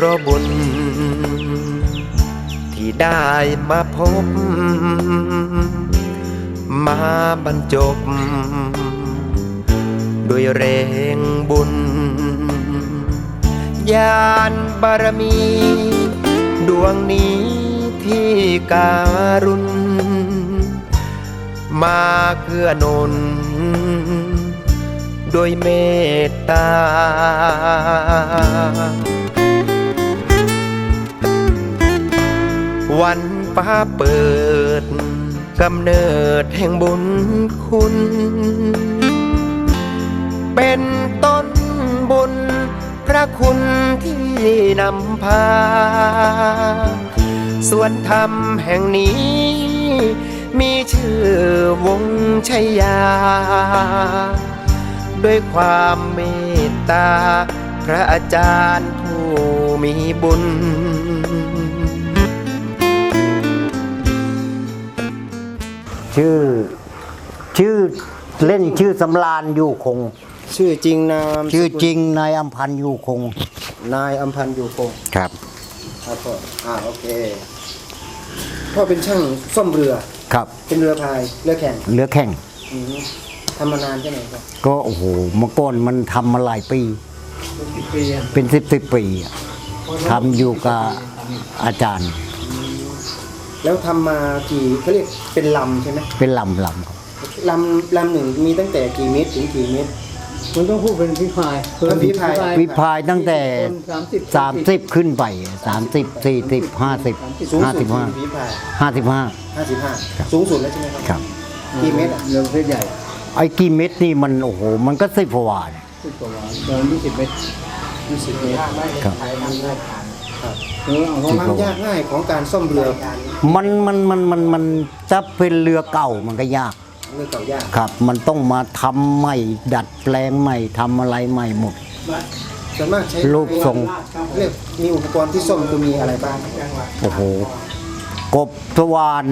เพราะบุญ ที่ได้มาพบ มาบรรจบ ด้วยแรงบุญ ญาณบารมี ดวงนี้ที่การุณ มาเกื้อนุนโดยเมตตา วันฟ้าเปิดกำเนิดแห่งบุญคุณ เป็นต้นบุญพระคุณที่นำพา ส่วนธรรมแห่งนี้ มีชื่อวงชัยยา ด้วยความเมตตา พระอาจารย์ผู้มีบุญ ชื่อ ชื่อเล่นชื่อสำรานอยู่คง ชื่อจริงนามชื่อจริงนายอัมพันธ์อยู่คง นายอัมพันธ์อยู่คงครับ ครับพ่ออ่าโอเคพ่อเป็นช่างซ่อมเรือ ครับ เป็นเรือพายเรือแข่งเรือแข่งอืมทำมานานแค่ไหนครับก็โอ้โหเมื่อก่อนมันทำมาหลายปีปีเป็นสิบสิบปีอะทำอยู่กับอาจารย์ แล้วทำมากี่เขาเรียกเป็นลำใช่ไหมเป็นลำลำครับลำลำหนึ่งมีตั้งแต่กี่เมตรถึงกี่เมตร มันต้องพูดเป็นพิพายเป็นฝีพายวิพายตั้งแต่สามสิบสามสิบขึ้นไปสามสิบสี่สิบห้าสิบสูงห้าสุสิดบห้าฝีพายห้าสิบห้าห้าสิบห้าสูงสุดแล้วใช่ไหมครับครับกี่เมตรอะเรือประเภทใหญ่ไอ้กี่เม็ดนี่มันโอ้โหมันก็สิบกว่าเนี่ยสิบกว่าวันตอนยี่สิบเมตรยี่สิบเมตรครับ ครับเออเอาคเข้าวามยากง่ายของการซ่อมเรือมันมันมันมันมันจะเป็นเรือเก่ามันก็ยากเรือเก่ายากครับ มันต้องมาทำใหม่ดัดแปลงใหม่ทำอะไรใหม่หมดส่วนมากใช้รูปทรงเรียกมีอุปกรณ์ที่ซ่อมคือมีอะไรบ้างโอ้โหกบสวาน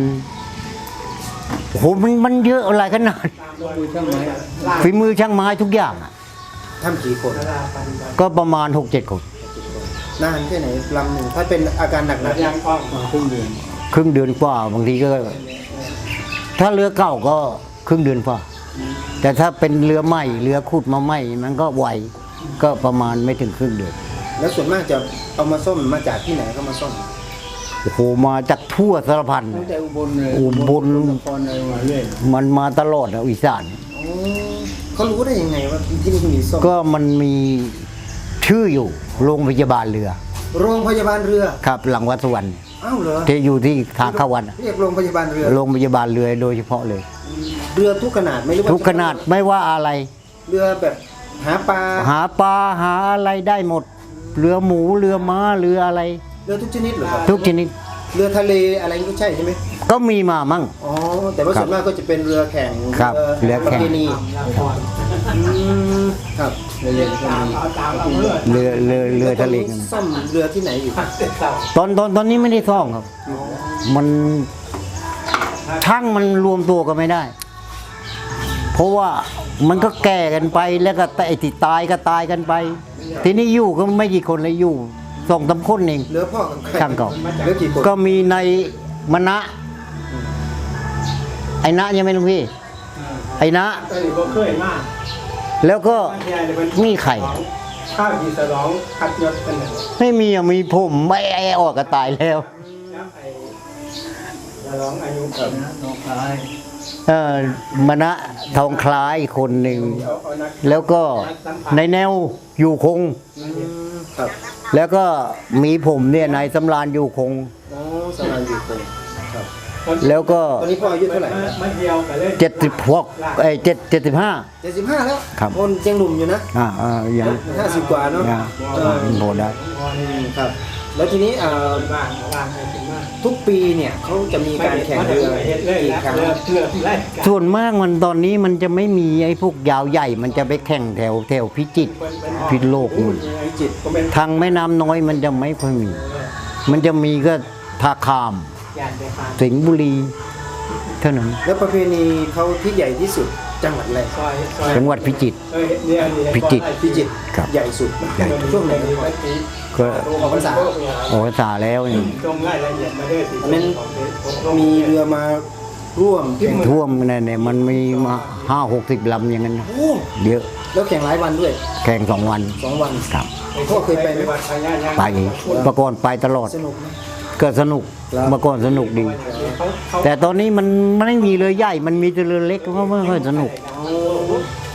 โอ้โหมันมันเยอะอะไรขนาดดูช่างไม้ฝีมือช่างไม้ทุกอย่างอะทำกี่คนก็ประมาณหกเจ็ดคน นานแค่ไหนลำหนึ่งถ้าเป็นอาการหนักมาครึ่งเดือนครึ่งเดือนกว่าบางทีก็ ถ้าเรือเก่าก็ครึ่งเดือนกว่า แต่ถ้าเป็นเรือใหม่เรือขุดมาใหม่มันก็ไวก็ประมาณไม่ถึงครึ่งเดือนๆแล้วส่วนมากจะเอามาซ่อมมาจากที่ไหนก็มาซ่อมโอ้โหมาจากทั่วสารพันตั้งแต่อุบลเลยอุบลนครอะไรมาเรื่อยมันมาตลอดอะอีสานอ๋อเขารู้ได้ยังไงว่าที่นี่มีซ่อมก็มันมีชื่ออยู่ โรงพยาบาลเรือ โรงพยาบาลเรือครับหลังวัดสวรรค์อ้าวเหรอที่อยู่ที่ทางเข้าวัดอะเรียกโรงพยาบาลเรือ โรงพยาบาลเรือโดยเฉพาะเลย เรือทุกขนาดไม่รู้ว่าทุกขนาดไม่ว่าอะไร เรือแบบหาปลาหาปลาหาอะไรได้หมด เรือหมูเรือม้าเรืออะไร เรือทุกชนิดเหรอครับทุกชนิด เรือทะเลอะไรก็ใช่ใช่ไหมก็มีมามั่งอ๋อ แต่ว่าครับส่วนมากก็จะเป็นเรือแข่งครับเรือแข่ง ประเพณีอืมครับๆเรียนก็มีเรือเรือเรือทะเลกันซ่อมเรือที่ไหนอยู่ตอนตอนตอนนี้ไม่ได้ซ่องครับ มันช่างมันรวมตัวกันไม่ได้ เพราะว่ามันก็แก่กันไปแล้วก็แต่ไอ้ที่ตายก็ตายกันไป ทีนี้อยู่ก็ไม่กี่คนเลยอยู่สองสามคนเองเรือพ่อกับใครช่างเก่าเรือกี่คนก็มีในมณะไอ้นะยังไหม่ลุงพี่ไอ้นะก็อยู่ก็เคยมากแล้วก็ยายเลยมันมีไข่ ข้าวกีสลองขัดยศเป็นหนึ่งไม่มีอะมีผมไม่ไอ้ออกก็ตายแล้ว แล้วไอ้สลองอายุแบบน้องชายเออมณะทองคล้ายคนหนึ่ง เอาเอานักแล้วก็ในแนวอยู่คงครับแล้วก็มีผมเนี่ยนายสำราญอยู่คงอ๋อสมานอยู่คนครับ แล้วก็ตอนนี้พ่ออายุเท่าไหร่มันเดียวกันเลยเจ็ดสิบหกไอ้เจ็ดเจ็ดสิบห้าเจ็ดสิบห้าแล้วครับคนยังหนุ่มอยู่นะอ่าอ่ายังห้าสิบกว่าเนาะยังเออโบได้อืมครับ แล้วทีนี้เอ่อบ้านบ้านใครถึงมากทุกปีเนี่ยเขาจะมีการแข่งเรือเฮ็ดเลยกี่นะครั้งเรือเรือไล่กันส่วนมากมันตอนนี้มันจะไม่มีไอ้พวกยาวใหญ่ มันจะไปแข่งแถวแถวพิจิตรพิษณุโลกนู่นพิจิตรก็เป็นทางแม่น้ำน้อยมันจะไม่ค่อยมี มันจะมีก็ท่าคามยานไปฟัง สิงห์บุรีอเท่านั้นแล้วประเพณีเขาที่ใหญ่ที่สุดจังหวัดอะไรซอยซอยจังหวัดพิจิตรเอ้ยเนี่ยเนี่ยพิจิตรพิจิตรครับใหญ่สุดใหญ่ช่วงไหนครับก็ออกพรรษาออกพรรษาแล้วนี่ตรงรายละเอียดมาด้วยสิอันนั้นมีเรือมาร่วมแข่งท่วมเนี่ยเนี่ยมันมีมาห้าหกสิบลำอย่างนั้นนะโอ้เยอะแล้วแข่งหลายวันด้วย แข่งสองวันสองวันครับพ่อเคยไปไหมวัดพญานาคไปเมื่อก่อนไปตลอดสนุกไหม ก็สนุกครับเมื่อก่อนสนุกดีเขาเขาแต่ตอนนี้มันมันไม่มีเรือใหญ่ มันมีแต่เรือเล็กก็ไม่ค่อยสนุก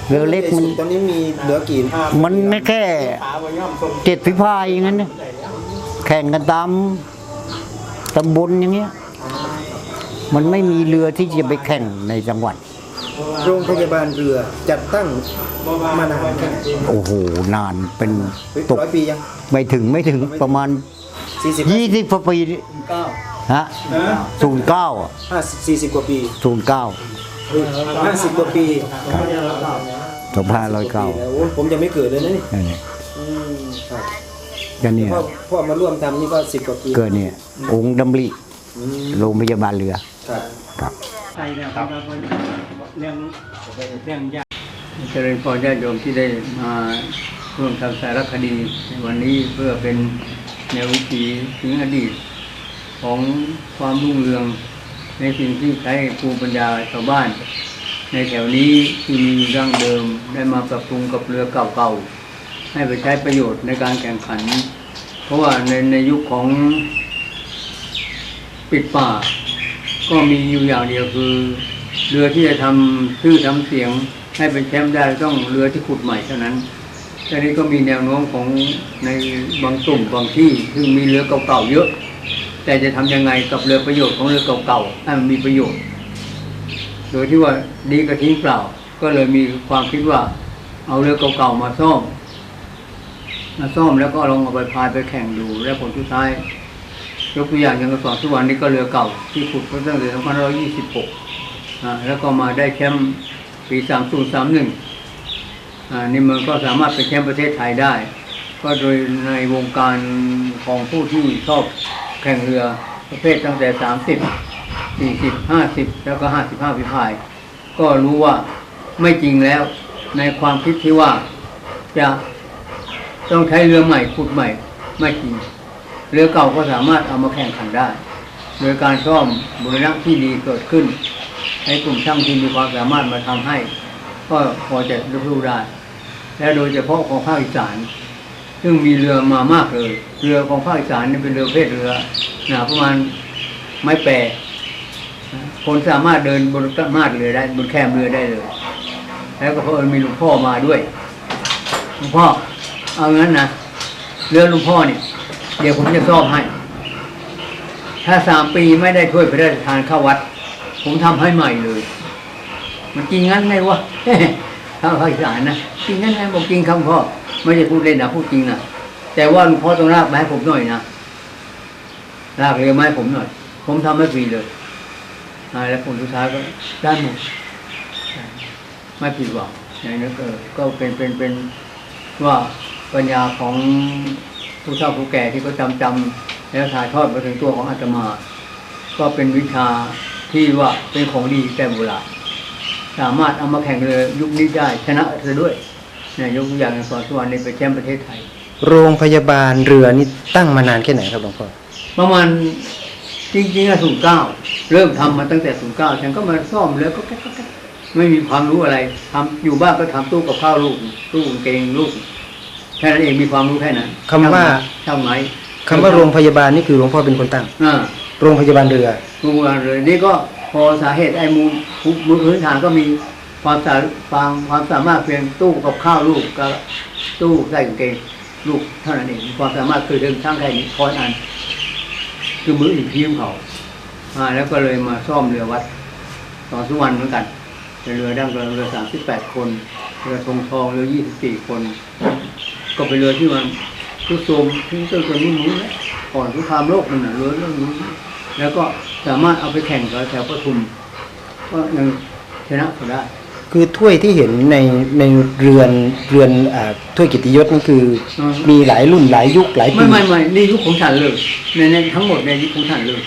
เรือเล็กมันตอนนี้มีเหลือกี่มันไม่แค่ขาบนย่อมทรงเจ็ดพิพายอย่างนั้นเนี่ยแข่งกันตามตำบลอย่างเงี้ย มันไม่มีเรือที่จะไปแข่งในจังหวัด โรงพยาบาลเรือจัดตั้งมานานแค่ไหนโอ้โหนานเป็นตกร้อยปียังไม่ถึงไม่ถึงประมาณ สี่สิบยี่สิบปีเก้าฮะศูนย์เก้าห้าสี่สิบกว่าปีศูนย์เก้าห้าสิบกว่าปีสองพันร้อยเก้าโอ้ผมยังไม่เกิดเลยนะนี่นั่นแหละอืมครับก็เนี่ยพ่อพ่อมาร่วมทำนี่ก็สิบกว่าปีเกิดเนี่ยองค์ดำริอืมโรงพยาบาลเรือครับครับใช่แล้วครับเรื่องเรื่องยากเจริญพรญาติโยมที่ได้มาร่วมทำสารคดีในวันนี้เพื่อเป็น แนววิถีถึงอดีตของความรุ่งเรืองในสิ่งที่ใช้ภูมิปัญญาชาวบ้าน ในแถวนี้ที่มีดั้งเดิมได้มาปรับปรุงกับเรือเก่าๆให้ไปใช้ประโยชน์ในการแข่งขัน เพราะว่าในในยุคของปิดป่า ก็มีอยู่อย่างเดียวคือ เรือที่จะทำชื่อทำเสียงให้เป็นแชมป์ได้ต้องเรือที่ขุดใหม่เท่านั้น แต่นี้ก็มีแนวโน้มของในบางตุ่มบางที่ซึ่งมีเรือเก่าๆเยอะ แต่จะทำยังไงกับเรือประโยชน์ของเรือเก่าๆให้มันมีประโยชน์ โดยที่ว่าดีก็ทิ้งเปล่า ก็เลยมีความคิดว่า เอาเรือเก่าๆมาซ่อมมาซ่อมแล้วก็ลองเอาไปพายไปแข่งดู แล้วผลสุดท้ายยกตัวอย่างอย่างกระสอบทุกวันนี้ก็เรือเก่าที่ขุดตั้งแต่2526 แล้วก็มาได้แชมป์ปี 3031อ่า นี่มันก็สามารถเป็นแชมป์ประเทศไทยได้ ก็โดยในวงการของผู้ที่ชอบแข่งเรือประเภทตั้งแต่ 30 40 50 แล้วก็ 55พิพาย ก็รู้ว่าไม่จริงแล้วในความคิดที่ว่าจะต้องใช้เรือใหม่ขุดใหม่ไม่จริงเรือเก่าก็สามารถเอามาแข่งขันได้ โดยการซ่อมบูรณะที่ดีเกิดขึ้น ให้กลุ่มช่างที่มีความสามารถมาทำให้ ก็พอจะรับรู้ได้ และโดยเฉพาะของภาคอีสาน ซึ่งมีเรือมามากเลย เรือของภาคอีสานนี่เป็นเรือเพศเรือหนาประมาณไม้แปรคนสามารถเดินบนต้นมาดเรือได้บนแคมเรือได้เลย แล้วก็เพราะมีหลวงพ่อมาด้วยหลวงพ่อเอางั้นนะเรือหลวงพ่อเนี่ยเดี๋ยวผมจะซ่อมให้ ถ้าสามปีไม่ได้ถ้วยพระราชทานเข้าวัด ผมทำให้ใหม่เลย มันจริงงั้นไงวะ ทางภาคอีสานนะจริงงั้นไงบอกจริงครับพ่อไม่ใช่พูดเล่นนะพูดจริงนะแต่ว่าหลวงพ่อต้องลากมาให้ผมหน่อยนะลากเรือมาให้ผมหน่อย ผมทำให้ฟรีเลยอแล้วผลสุดท้ายก็ได้หมดไม่ผิดหวังอย่างนี้ก็ก็เป็นเป็นเป็นว่าปัญญาของผู้เฒ่าผู้แก่ที่เขาจำจำแล้วถ่ายทอดมาถึงตัวของอาตมา ก็เป็นวิชาที่ว่าเป็นของดีแต่โบราณ สามารถเอามาแข่งเรือยุคนี้ได้ชนะเสียด้วยเนี่ยยกตัวอย่างในสอนสุวรรณในเป็นแชมป์ประเทศไทย โรงพยาบาลเรือนี่ตั้งมานานแค่ไหนครับหลวงพ่อประมาณจริงๆอะศูนย์เก้าเริ่มทำมาตั้งแต่ศูนย์เก้าฉันก็มาซ่อมแล้วก็แก๊กก็แก๊กไม่มีความรู้อะไรทำอยู่บ้านก็ทำตู้กับข้าวลูกตู้กางเกงลูกแค่นั้นเองมีความรู้แค่นั้นคำว่าช่างไหมคำว่าโรงพยาบาลนี่คือหลวงพ่อเป็นคนตั้งอ่าโรงพยาบาลเรือมูลเลยนี่ก็ พอสาเหตุไอ้มูลมูพื้นฐานก็มีความสาความความสามารถเพียงตู้กับข้าวลูกกับตู้ใส่กางเกงลูกเท่านั้นเองมีความสามารถคือเดินช่างแค่นี้คอยอัน คือมืออีกทีมเขาอ่าแล้วก็เลยมาซ่อมเรือวัดต่อสุวรรณเหมือนกันเรือดั้งเดิมเรือสามสิบแปดคนเรือธงทองเรือยี่สิบสี่คน ก็เป็นเรือที่มันทุกโทมที่เกิดขึ้นนู้นนู้นก่อนสงครามโลกนั่นนะเรือเรื่องนู้นแล้วก็ สามารถเอาไปแข่งกับแถวปทุมก็ยังชนะเขาได้ คือถ้วยที่เห็นในในเรือนเรือนอ่าถ้วยเกิตติยศนี่คืออม มีหลายรุ่นหลายยุคหลายปี ไม่ไม่ไม่นี่ยุคของฉันเลยในในทั้งหมดในยุคของฉันเลย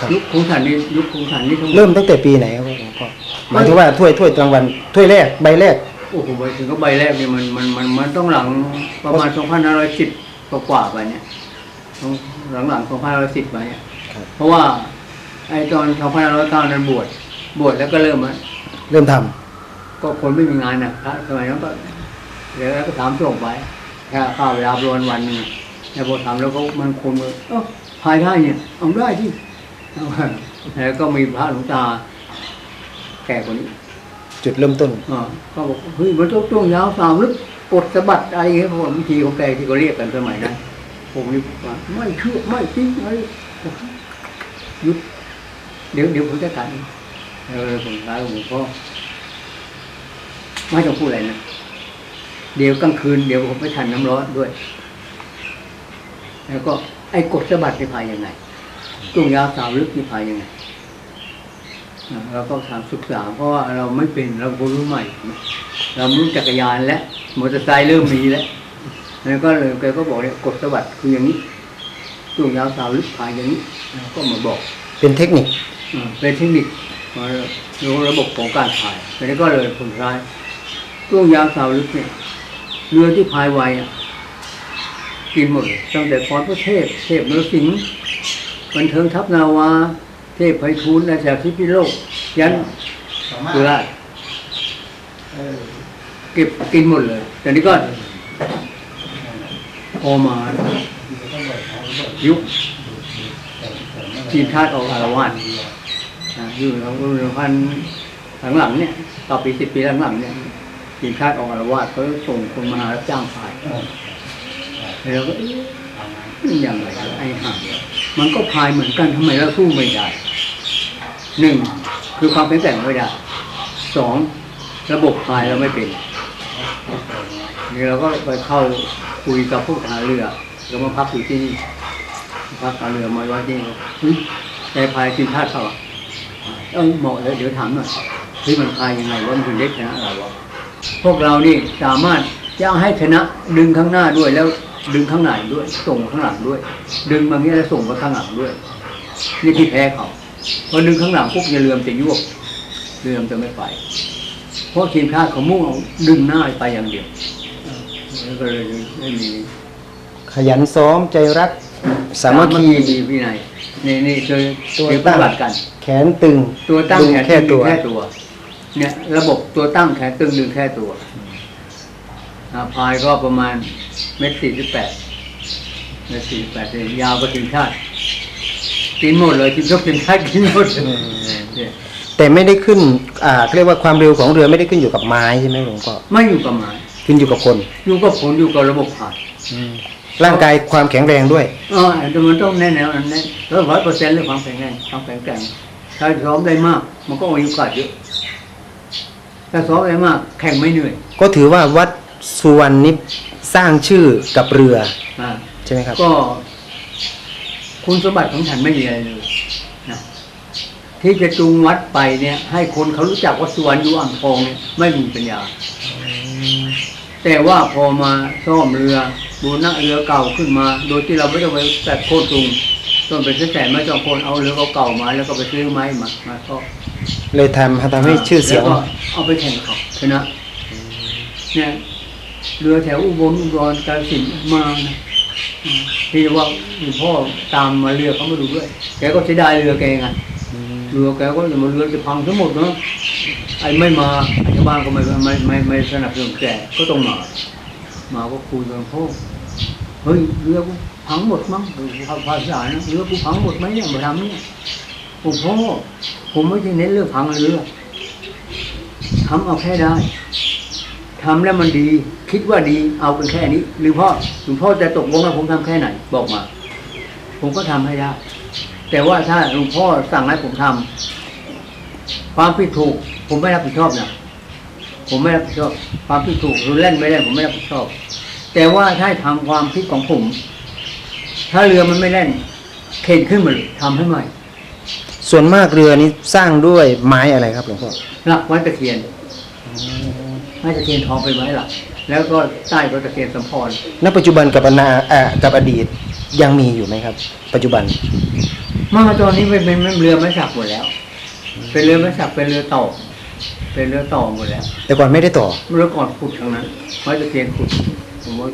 ครับ ยุคคุ้งสันนี่ยุคคุ้งสันนี่ทั้งหมด เริ่มตั้งแต่ปีไหนครับหลวงพ่อหมายถึงว่าถ้วยถ้วยรางวัลถ้วยแรกใบแรก โอ้โหไปถึงก็ใบแรกนี่มันมันมันมันต้องหลังประมาณ 2510 กว่ากว่าๆไปเนี่ยต้องหลังหลัง2510ไปเนี่ยครับ เพราะว่าไอ้ตอน2509นั้นบวชบวชแล้วก็เริ่มอะเริ่มทำก็คนไม่มีงานนะพระสมัยนั้นก็เดี๋ยวก็ถามส่งไปแค่ข้าวเวลาประมาณวันหนึงแล้วพอถามแล้วก็มันคนเลยเออพายได้เนี่ยเอาได้ที่แล้วก็มีพระหลวงตา แก่กว่านี้ จุดเริ่มต้น อ่าก็บอกเฮ้ยมันต้องต้องยาวสาวลึกปลดสะบัดอะไรอย่างเงี้ยผมวิธีของแกที่เขาเรียกกันสมัยนั้นผมนี่ว่าไม่เชื่อไม่จริงอะไรห ยุดเดี๋ยวเดี๋ยวผมจะกันเออผมท้ายผมก็ไม่ต้องพูดอะไรนะเดี๋ยวกลางคืนเดี๋ยวผมไปทันน้ำร้อนด้วย แล้วก็ไอ้กดสะบัดที่พายยังไงตุ้งยาวสาวลึกที่พายยังไงเราก็ถามศึกษาเพราะว่าเราไม่เป็นเราคนรุ่นใหม่ เรารู้จักรยานแล้วมอเตอร์ไซค์เริ่มมีแล้วแล้วก็เลยแกก็บอกเนี่ยกดสะบัดคืออย่างนี้ ช่วงยาวสาวลึกพายอย่างนี้แล้วก็มาบอกเป็นเทคนิคอ่าเป็นเทคนิคมาดูระบบของการพายแล้วก็เลยผลท้ายช่วงยาวสาวลึกเนี่ยเรือที่พายไวอะกินหมดเลยตั้งแต่พรพระเทพเทพนรสิงห์บันเทิงทัพนาวา เทพไพฑูรย์อาชาทิพิโลก ยันสุราษฎร์เก็บกินหมดเลยแต่นี้ก็พอมา ยุคทีมชาติออกอารวาสอ่าอยู่ในรุ่นพันหลังๆเนี่ย ต่อปีสิบปีหลังๆเนี่ยทีมชาติออกอารวาสเขาส่งคนมารับจ้างฝ่ายแล้วก็อ๊ะมันยังไงวะไอ้ห่างมันก็พายเหมือนกันทำไมเราสู้ไม่ได้หนึ่งคือความเป็นแต่งไม่ได้สองระบบพายเราไม่เป็นนี่เราก็ไปเข้าคุยกับผู้หาเรือเรามาพักอยู่ที่นี่ พักหาเรือมาไว้ที่นี่เฮ้ยแต่พายทีมชาติเขาอะเออเหมาะเลยเดี๋ยวถามหน่อยเฮ้ยมันพายยังไงว่ามันถึงได้ชนะเราวะพวกเรานี่สามารถจะให้ชนะดึงข้างหน้าด้วยแล้วดึงข้างหลังด้วย ส่งข้างหลังด้วย ดึงมาเงี้ยแล้วส่งมาข้างหลังด้วยนี่ที่แพ้เขาพอดึงข้างหลังปุ๊บอย่าเรือมนจะยวบเรือมันจะไม่ไป เพราะทีมชาติเขามุ่งเอาดึงหน้าไปอย่างเดียวแล้วก็เลยไม่มีขยันซ้อมใจรัก สามัคคีมีวินัยนี่นี่คือตัวคือปตั้ฏิงบัติกัน แขนตึงตัวตั้งดึแขนแค่ตึงตัวแค่ตัว เนี่ย ระบบตัวตั้งแขนตึงดึงแค่ตัวอ่าพายก็ประมาณเมตรสี่สิบแปดเมตรสี่สิบแปดเลยยาวกว่าทีมชาติกินหมดเลยทีมชาติทีมชาติกินหมดเลยเนี่ยแต่ไม่ได้ขึ้น อ่าเรียกว่าความเร็วของเรือไม่ได้ขึ้นอยู่กับไม้ใช่ไหมหลวงพ่อไม่อยู่กับหมายขึ้นอยู่กับคน อยู่กับผลอยู่กับระบบพาย ร่างกายความแข็งแรงด้วยอ๋อแต่มันต้องแน่นอนแน่แล้วร้อยเปอร์เซ็นต์เรื่องความแข็งแรงความแข็งแกร่งถ้าซ้อมได้มาก มันก็มีโอกาสเยอะถ้าซ้อมได้มาก แข่งไม่เหนื่อย ก็ถือว่าวัดสุวรรณนี้สร้างชื่อกับเรืออ่าใช่ไหมครับ ก็ คุณสมบัติของฉันไม่มีอะไรเลยนะที่จะจูงวัดไปเนี่ย ให้คนเขารู้จักว่าสวนอยู่อ่างทองเนี่ยไม่มีปัญญา แต่ว่าพอมาซ่อมเรือ บูรณะเรือเก่าขึ้นมา โดยที่เราไม่ต้องไปแตะโค่นตุงต้นเป็นแสนไม่ต้องโคนเอาเรือเก่าๆมาแล้วก็ไปซื้อไม้มามาซ่อมเลยทำทำให้ชื่อเสียงแล้วก็เอาไปแข่งเขาชนะเนี่ยเรือแถวอุบลอุดรกาฬสินธุ์มานะอืมที่ว่าหลวงพ่อตามมาเรือเขามาดูด้วย แกก็เสียดายเรือแกไงเรือแกก็จะมาเรือจะพังทั้งหมดเนาะไอ้ไม่มาชาวบ้านก็ไม่ไม่ไม่ไม่สนับสนุนแกก็ต้องมา มาก็คุยกับหลวงพ่อเฮ้ยเรือกูพังหมดมั้งภาษานะเรือกูพังหมดไหมเนี่ยมาทำเนี่ยหลวงพ่อผมไม่ใช่เน้นเรื่องพังเรือทำเอาแค่ได้ทำแล้วมันดี คิดว่าดีเอาเป็นแค่นี้ หรือพ่อหลวงพ่อจะตกลงว่าผมทำแค่ไหน บอกมา ผมก็ทำให้ได้ แต่ว่าถ้าหลวงพ่อสั่งให้ผมทำความผิดถูก ผมไม่รับผิดชอบนะ ผมไม่รับผิดชอบ ความผิดถูกหรือเล่นไม่เล่นผมไม่รับผิดชอบ แต่ว่าถ้าทำความผิดของผม ถ้าเรือมันไม่เล่น เข็นขึ้นมาเลยทำให้ใหม่ ส่วนมากเรือนี้สร้างด้วยไม้อะไรครับหลวงพ่อหลักไม้ตะเคียนไม้ตะเคียนทองเป็นไม้หลัก แล้วก็ใต้ก็ตะเคียนสมพรณปัจจุบันกับอนาอ่ากับอดีตยังมีอยู่ไหมครับ ปัจจุบันมาตอนนี้เป็นเป็นเรือไม้สักหมดแล้ว เป็นเรือไม้สักเป็นเรือต่อ เป็นเรือต่อหมดแล้วแต่ก่อนไม่ได้ต่อเรือก่อนขุดทั้งนั้นไม้ตะเคียนขุดผมว่า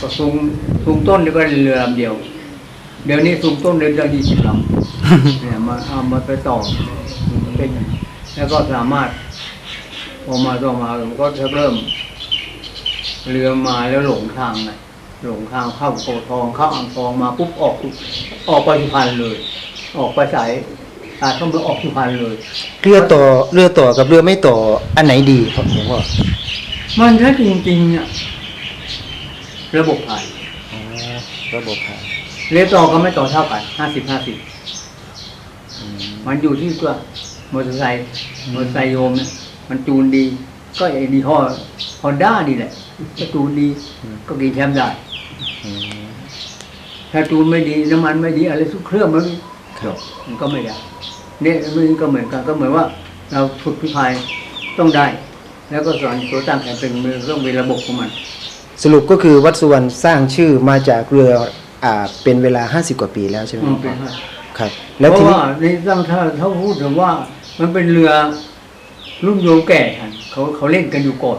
ก็สูงสูงต้นนี่ก็เรือลำเดียว เดี๋ยวนี้สูงต้นเรือจะยี่สิบลำเนี่ยมาเอามาไปต่อเป็นแล้วก็สามารถพอมาต่อมาผมก็เริ่ม เรือมาแล้วหลงทางไงหลงทางเข้าโพธิ์ทองเข้าอ่างทองมาปุ๊บออกออกไปสุพรรณเลย ออกไปสาย อาจต้องไปออกสุพรรณเลยเรือต่อเรือต่อกับเรือไม่ต่ออันไหนดีครับหลวงพ่อมันถ้าจริงๆเนี่ยระบบผ่านอ๋อระบบผ่านเรือต่อก็ไม่ต่อเท่ากันห้าสิบห้าสิบมันอยู่ที่ตัวมอเตอร์ไซค์มอเตอร์ไซค์โยมเนี่ยมันจูนดี ก็ไอ้ดีห่อฮอนด้านี่แหละก็จูนดีก็กินแชมป์ได้ถ้าจูนไม่ดีน้ำมันไม่ดีอะไรทุกเครื่องมันครับมันก็ไม่ได้ เนี่ยมันก็เหมือนกันก็เหมือนว่า เราฝึกพิพายต้องได้ แล้วก็สอนตัวตั้งแข่งเป็นมือต้องมีระบบของมัน สรุปก็คือวัดสุวรรณสร้างชื่อมาจากเรืออ่าเป็นเวลา 50 กว่าปีแล้วใช่ไหมมันเป็นครับ เพแล้วทีราะนี้ว่าในตั้งถ้าเขาพูดถึงว่า มันเป็นเรือรุ่นโยมแก่ทันเขาเขาเล่นกันอยู่ก่อน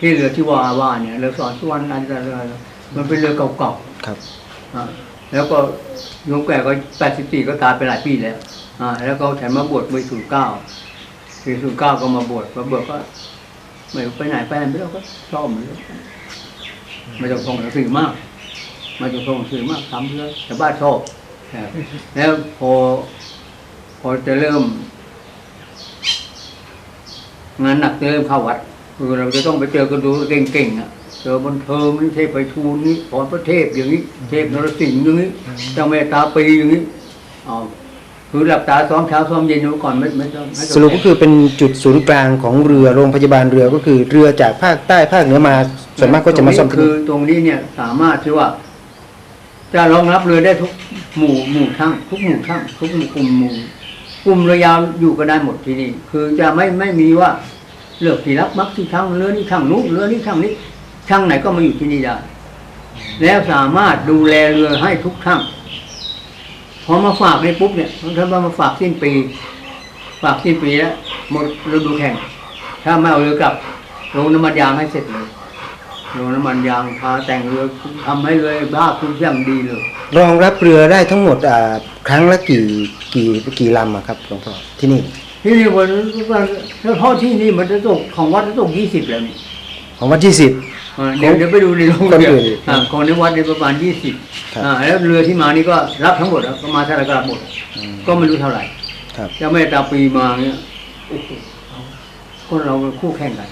ที่เรือที่ว่าว่าเนี่ยเรือสอนสุวรรณอันเรือมันเป็นเรือเก่าๆครับอ่าแล้วก็โยมแก่ก็แปดสิบสี่ก็ตายไปหลายปีแล้ว อ่าแล้วก็ฉันมาบวชปีศูนย์เก้าปีศูนย์เก้าก็มาบวชมาบวชก็ไม่รู้ไปไหนไปไหนไม่รู้ก็ชอบเหมือนกันไม่ต้องส่งหนังสือมากไม่ต้องส่งหนังสือมากทำเลยแต่บ้านชอบแล้วพอพอจะเริ่ม งานหนักจะเริ่มเข้าวัดคือเราจะต้องไปเจอกันดูเก่งๆอะเจอบันเทิงนี่เทพไปทูลนี่พรพระเทพอย่างนี้ เทพนรสิงห์อย่างนี้เจ้าแม่ตาปีอย่างนี้อ๋อ คือหลับตาซ้อมเช้าซ้อมเย็นอยู่ก่อนไม่ไม่ต้องไม่ต้องสรุปก็คือเป็นจุดศูนย์กลางของเรือโรงพยาบาลเรือก็คือเรือจากภาคใต้ภาคเหนือมาส่วนมากก็จะมาซ่อมที่คือนี่ตรงนี้เนี่ยสามารถที่ว่า จะรองรับเรือได้ทุกหมู่หมู่ช่างทุกหมู่ช่างทุกหมู่กลุ่มหมู่กลุ่มเรือยาวอยู่ก็ได้หมดที่นี่ คือจะไม่ไม่มีว่าเลือกที่รักมักที่ช่างเรือนี่ช่างนู้นเรือนี่ช่างนี้ช่างไหนก็มาอยู่ที่นี่ได้แล้วสามารถดูแลเรือให้ทุกช่าง พอมาฝากในปุ๊บเนี่ยท่านว่ามาฝากสิ้นปี ฝากสิ้นปีแล้วหมดฤดูแข่ง ถ้าไม่เอาเรือกลับลงน้ำมันยางให้เสร็จเลยลงน้ำมันยางพาแต่งเรือทำให้เรือบ้าคุณอย่างดีเลยรองรับเรือได้ทั้งหมดอ่าครั้งละกี่กี่กี่ลำอะครับหลวงพ่อที่นี่ ที่นี่วันวันเฉพาะที่นี่มันจะตกของวัดจะตกยี่สิบแล้วนี่ของวัดที่สิบอ่า เดี๋ยวเดี๋ยวไปดูในโรงคนเรืออื่นอ่าของในวัดเนี่ยประมาณยี่สิบครับอ่าแล้วเรือที่มานี่ก็รับทั้งหมดแล้วก็มาเท่าไหร่ก็รับหมด ก็ไม่รู้เท่าไหร่ครับเจ้าแม่ตาปีมาเนี่ยโอ้โหก็เราเป็นคู่แข่งกัน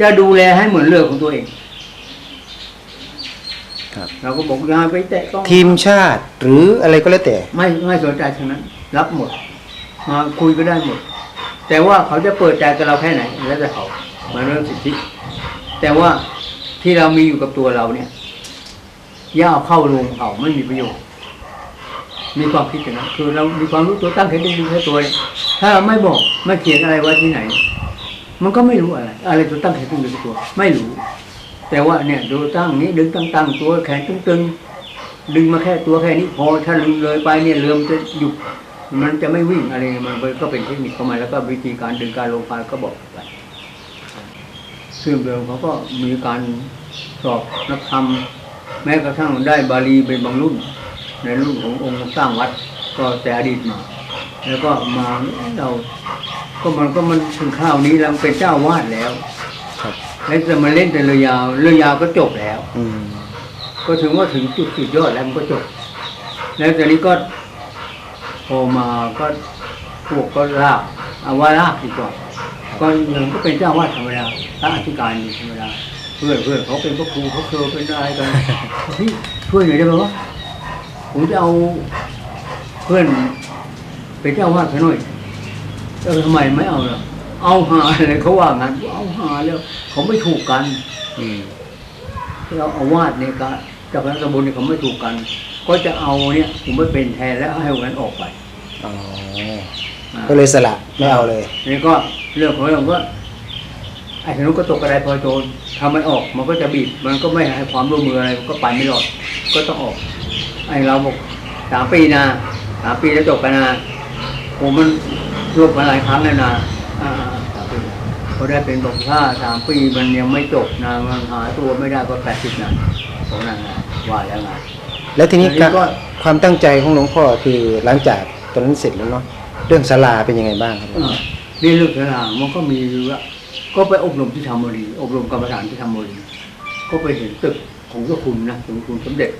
จะดูแลให้เหมือนเรือของตัวเองครับเราก็บอกอย่าไปแตะต้องทีมชาติหรืออะไรก็แล้วแต่ ไม่ไม่สนใจทั้งนั้น รับหมดมาคุยก็ได้หมด แต่ว่าเขาจะเปิดใจกับเราแค่ไหนแล้วแต่เขามาเรื่องสิทธิ แต่ว่าที่เรามีอยู่กับตัวเราเนี่ยย่าเข้าโรงเผาไม่มีประโยชน์ มีความคิดอย่างนั้นคือเรามีความรู้ตัวตั้งเห็นดีแค่ตัวเนี่ยถ้าเราไม่บอกไม่เขียนอะไรไว้ที่ไหน มันก็ไม่รู้อะไร อะไรตัวตั้งเห็นดีตัว ไม่รู้ แต่ว่าเนี่ยดูตั้งนี้ดึงตั้งตั้งตัวแขนตึงๆดึงมาแค่ตัวแค่นี้พอถ้าลึงเลยไปเนี่ยเรือมันจะหยุดมันจะไม่วิ่งอะไรมันก็เป็นเทคนิคเข้ามาแล้วก็วิธีการดึงการลงพายก็บอกไป ซึ่งเดิมเขาก็มีการสอบนักธรรม แม้กระทั่งได้บาลีเป็นบางรุ่น ในรุ่นขององค์สร้างวัดก็แต่อดีตมา แล้วก็มาเราก็มันก็มันถึงข้าวนี้แล้วเป็นเจ้าวาดแล้วครับแล้วจะมาเล่นแต่เรือยาวเรือยาวก็จบแล้ว อืมก็ถึงว่าถึงจุดสุดยอดแล้วมันก็จบ แล้วตอนนี้ก็พอมาก็พวกก็ลากเอาว่าลากดีกว่า ก็ยังก็เป็นเจ้าวาดธรรมดาพระอธิการอยู่ธรรมดาเพื่อนเพื่อนเขาเป็นพระครูเขาเคยเป็นอะไรกันพี่ช่วยหน่อยได้ไหมวะผมจะเอาเพื่อนเป็นเจ้าวาดเขาหน่อยเออทำไมไม่เอาล่ะเอาหาอะไรเขาว่างั้นเอาหาแล้วเขาไม่ถูกกัน อืมเราเอาวาดเนี่ยก็เจากนั้นตำบลเนี่ยเขาไม่ถูกกัน ก็จะเอาเนี่ยผมไม่เป็นแทนแล้วให้วันนั้นออกไปอ๋ออ่าก็เลยสละไม่เอาเลยนี่ก็ เรื่องของเรื่องก็ไอ้ทางนู้นก็ตกกระไดพลอยโจรทำไม่ออกมันก็จะบีบ มันก็ไม่ให้ความร่วมมืออะไรมันก็ไปไม่รอดก็ต้องออก ไอ้เราบอกสามปีนะสามปีแล้วจบกันนะผมมันรวบมาหลายครั้งแล้วนะอ่าสามปีพอได้เป็นบอกถ้าสามปีมันยังไม่จบนะมันหาตัวไม่ได้ก็แปดสิบนะผมนั่นนะว่าแล้วไงแล้วทีนี้อันนี้ก็ความตั้งใจของหลวงพ่อคือหลังจากตอนนั้นเสร็จแล้วเนาะเรื่องศาลาเป็นยังไงบ้างครับเออ นี่เรื่องสลางมันก็มีว่าก็ไปอบรมที่ธรรมบุรีอบรมกรรมฐานที่ธรรมบุรีก็ไปเห็นตึกของเจ้าคุณนะของคุณสมเด็จ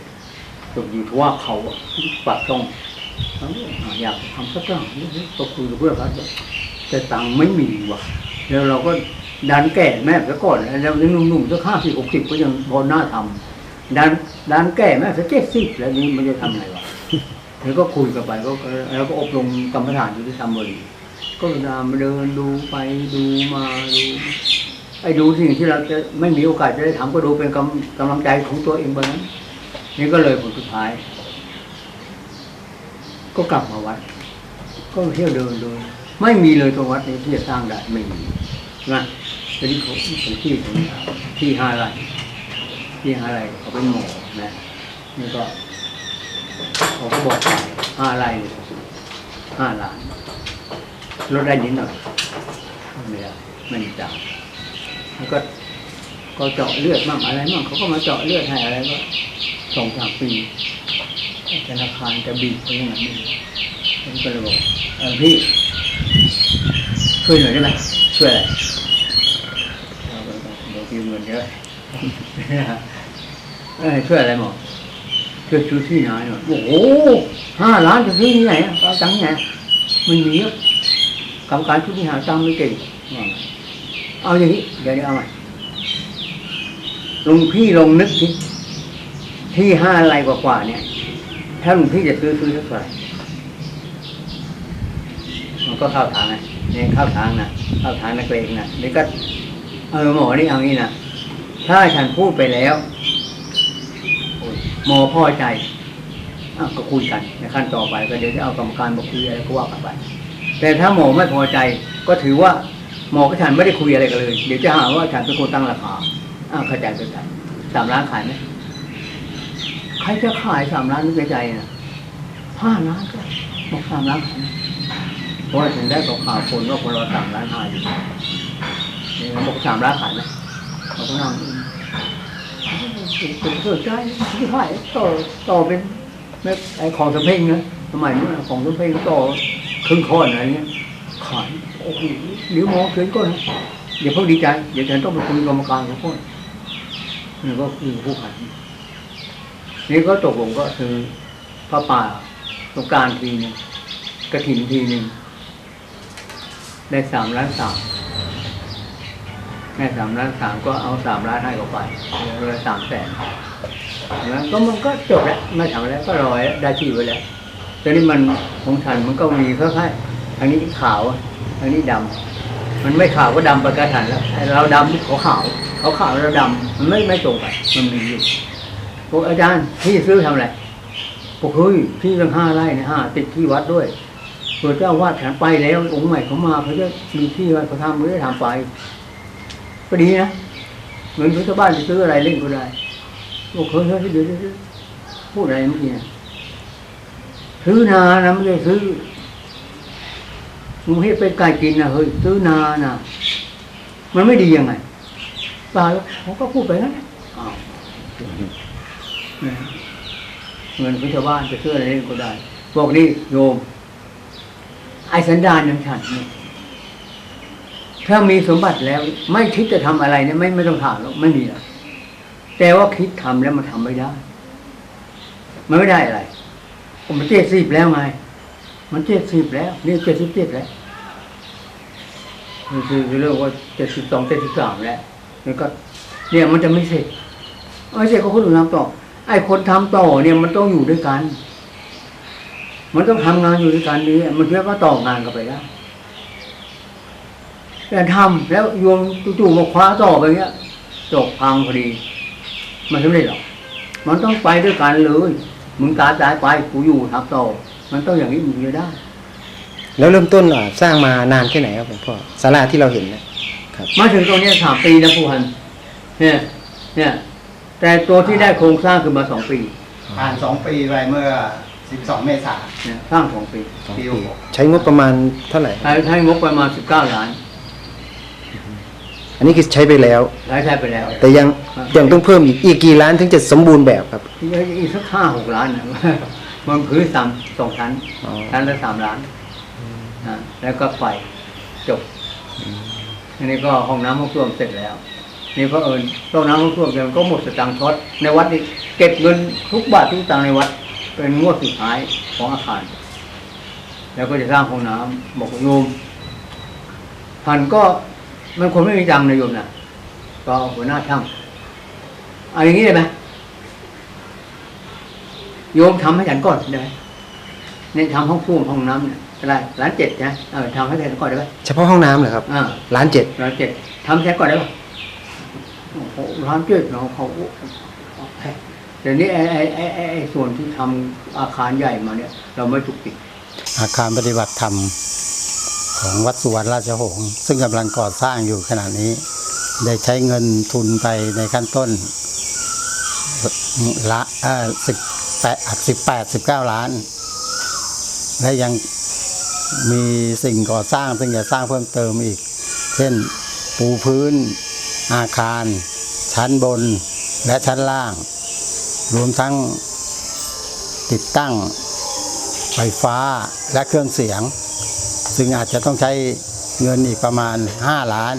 ตึกอยู่ทว่าเขาอะปากช่องแล้วอะอยากทำสักอย่างก็คุยกับเพื่อนเขาแต่ตังค์ไม่มีว่ะ แล้วเราก็ดันแก่แม่ซะก่อน แล้วยังหนุ่มๆสักห้าสิบหกสิบก็ยังพอหน้าทำดันดันแก่แม่สักเจ็ดสิบแล้วนี่มันจะทำไงวะแล้วก็คุยกันไปก็แล้วก็อบรมกรรมฐานอยู่ที่ธรรมบุรี ก็เดินมาเดินดูไปดูมาดูไอ้ดูสิ่งที่เราจะไม่มีโอกาสจะได้ทำก็ดูเป็นกำกำลังใจของตัวเองไปนั้นนี่ก็เลยผลสุดท้าย ก็กลับมาวัด ก็เที่ยวเดินดูไม่มีเลยตรงวัดนี้ที่จะสร้างได้ไม่มีนะทีนี้เขาเป็นที่ของที่ห้าไร่ที่ห้าไร่เขาเป็นหมอนะนี่ก็เขาก็บอกไปห้าไร่ห้าล้าน ลดได้นิดหน่อยไม่ได้ไม่มีจ่ายแล้วก็ก็เจาะเลือดมั่งอะไรมั่งเขาก็มาเจาะเลือดให้อะไรก็สองสามปีธนาคารจะบีบไปอย่างนั้นผมก็เลยบอกเออพี่ช่วยหน่อยได้ไหมช่วยอะไรเราก็บอกเดี๋ยวยืมเงินเยอะเอ้ยช่วยอะไรหมอช่วยซื้อที่นหน่อยโอ้โหห้าล้านจะซื้อที่ไหนเอาตังค์ไหนไม่มีอะ กรรมการชุดที่หาตังค์ไม่เก่งว่าไงเอาอย่างนี้เดี๋ยวนี้เอาใหม่ลุงพี่ลองนึกสิที่ห้าไรกว่าๆเนี่ย ถ้าลุงพี่จะซื้อซื้อเท่าไหร่มันก็เข้าทางนะเนี่ยเข้าทางนะเข้าทางนักเลงนะเดี๋ยวก็ เออหมอนี่เอางี้นะถ้าฉันพูดไปแล้วหมอพอใจอะก็คุยกันในขั้นต่อไปก็เดี๋ยวจะเอากรรมการมาคุยอะไรก็ว่ากันไป แต่ถ้าหมอไม่พอใจก็ถือว่าหมอกับฉันไม่ได้คุยอะไรกันเลย เดี๋ยวจะหาว่าฉันเป็นคนตั้งราคาอ้าวเข้าใจเข้าใจสามล้านขายไหมใครจะขายสามล้านนึกในใจนะห้าล้านก็บอกสามล้านขายเพราะว่าถึงได้กับข่าวคนว่าคนเราสามล้านห้าอยู่นี่เขาบอกสามล้านขายไหมเขาก็นั่งผมสนใจที่ขายต่อต่อเป็นไอของสมเพ็งนะสมัยนู้นของสมเพ็งต่อ ครึ่งข้อนอะไรเงี้ยขายโอ้โหเดี๋ยวหมอเขียนก่อนนะเดี๋ยวเขาดีใจเดี๋ยวฉันต้องไปคุยกรรมการของพ่อนนี่ก็คือผู้ขายนี่ก็ตกลงก็คือพระป่าสงกรารทีหนึงกระถิ่นทีหนึ่งได้สามล้านสามแม่สามล้านสามก็เอาสามล้านให้เขาไปเหลือสามแสนแล้วก็มันก็จบแล้วไม่ทำอะไรก็รอยได้ที่ไว้แล้ว ตอนนี้มันของฉันมันก็มีค่อยๆอันนี้ขาวอันนี้ดำมันไม่ขาวก็ดำไปกระฉันแล้วเราดำเขาขาวเขาขาวเราดำมันไม่ไม่ตรงกันมันมีอยู่พวกอาจารย์ที่ซื้อทำอะไรบอกเฮ้ยที่ตั้งห้าไร่เนี่ยห้าติดที่วัดด้วยเปิดเจ้าวาดฉันไปแล้ว องค์ใหม่เขามาเขาจะมีที่วัดเขาทำไม่ได้ทำไปก็ดีนะเหมือนชาวบ้านจะซื้ออะไรเล่นก็ได้บอกเฮ้ยเฮ้ยเดี๋ยวเดี๋ยวเดี๋ยวพูดอะไรเมื่อกี้นะ ซื้อนานะไม่ได้ซื้อมึงให้เป็นไก่กินนะเฮ้ยซื้อนานะมันไม่ดียังไงเปล่าแล้วผมก็พูดไปงั้นนะอ้าวนะเงินของชาวบ้านจะซื้ออะไรเล่นก็ได้บอกนี่โยม ไอ้สันดานอย่างฉันเนี่ยถ้ามีสมบัติแล้ว ไม่คิดจะทำอะไรเนี่ยไม่ไม่ต้องถามหรอกไม่มีหรอกแต่ว่าคิดทำแล้วมันทำไม่ได้ มันไม่ได้อะไร ผมมันเจ็ดสิบแล้วไง มันเจ็ดสิบแล้ว นี่เจ็ดสิบเจ็ดแล้วมันคือเรื่องว่าเจ็ดสิบสองเจ็ดสิบสามแล้วแล้วก็ เนี่ยมันจะไม่เสร็จไม่เสร็จก็คนอื่นทำต่อ ไอ้คนทำต่อเนี่ยมันต้องอยู่ด้วยกัน มันต้องทำงานอยู่ด้วยกันนี้มันเพื่อว่าต่องานกันไปได้แต่ทำแล้วโยมจู่ๆมาคว้าต่อไปเงี้ยจบพังพอดี มันไม่ได้หรอกมันต้องไปด้วยกันเลย มึงตายตายไปกูอยู่ทำต่อมันต้องอย่างนี้มึงจะได้ แล้วเริ่มต้นอะสร้างมานานแค่ไหนครับหลวงพ่อศาลาที่เราเห็นนะมาถึงตรงเนี้ยสามปีนะผู้พันเนี่ย เนี่ย แต่ตัวที่ได้โครงสร้างคือมาสองปีผ่านสองปีไปเมื่อ 12 เมษายนเนี่ยสร้างสองปีสองปี ปีหกใช้งบประมาณเท่าไหร่ใช้ใช้งบประมาณสิบเก้าล้าน อันนี้คือใช้ไปแล้วใช้ใช้ไปแล้วแต่ยังยังต้องเพิ่มอีกอีกกี่ล้านถึงจะสมบูรณ์แบบครับ อีกสักห้าหกล้านนะ มันพื้นสามสองชั้นอ๋อ ชั้นละสามล้านอ่าแล้วก็ไฟจบ อันนี้ก็ห้องน้ำห้องส้วมเสร็จแล้ว นี่เพราะเอิญห้องน้ำห้องส้วมเดี๋ยวมันก็หมดสตางค์ช็อตในวัดนี่เก็บเงินทุกบาททุกสตางค์ในวัด เป็นงวดสุดท้ายของอาคาร แล้วก็จะสร้างห้องน้ำบอกโยมพันก็ มันคนไม่มีตังค์นะโยมนะก็หัวหน้าช่างเอาอย่างนี้ได้ไหมโยมทำให้ฉันก่อนได้ไหมเนี่ยทำห้องส้วมห้องน้ำเนี่ยอะไรร้านเจ็ดนะเออทำให้ฉันก่อนได้ไหมเฉพาะห้องน้ำเหรอครับอ่าล้านเจ็ดร้านเจ็ดทำแค่ก่อนได้ปะโอ้โหร้านเจ็ดเนาะเขาเดี๋ยวนี้ไอ้ไอ้ไอ้ไอ้ไอ้ส่วนที่ทำอาคารใหญ่มาเนี่ย เราไม่ถูกติดอาคารปฏิบัติธรรม ของวัดสุวรรณราชหงส์ซึ่งกำลังก่อสร้างอยู่ขณะนี้ ได้ใช้เงินทุนไปในขั้นต้นละสิบแปดสิบแปดสิบเก้าล้าน และยังมีสิ่งก่อสร้างซึ่งจะสร้างเพิ่มเติมอีก เช่นปูพื้น อาคาร ชั้นบนและชั้นล่าง รวมทั้งติดตั้งไฟฟ้าและเครื่องเสียง ซึ่งอาจจะต้องใช้เงินอีกประมาณ 5 ล้าน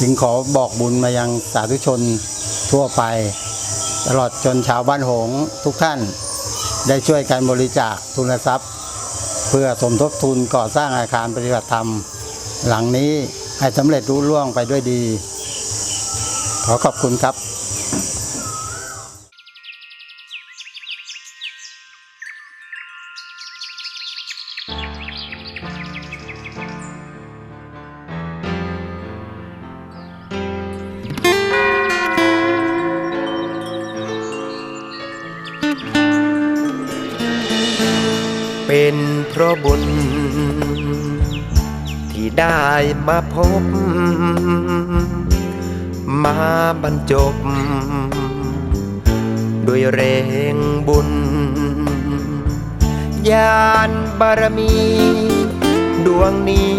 จึงขอบอกบุญมายังสาธุชนทั่วไป ตลอดจนชาวบ้านหงทุกท่าน ได้ช่วยกันบริจาคทุนทรัพย์ เพื่อสมทบทุนก่อสร้างอาคารปฏิบัติธรรม หลังนี้ให้สำเร็จรุ่ล่วงไปด้วยดี ขอขอบคุณครับ ญ ที่ได้มาพบ มาบรรจบ ด้วยแรงบุญ ญาณบารมี ดวงนี้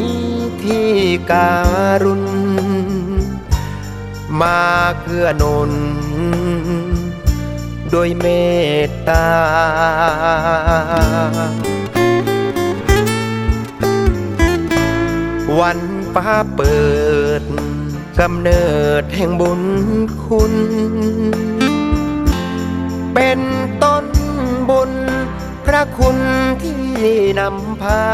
ที่การุณ มาเกื้อหนุนด้วยเมตตา วันฟ้าเปิดกำเนิดแห่งบุญคุณ เป็นต้นบุญพระคุณที่นำพา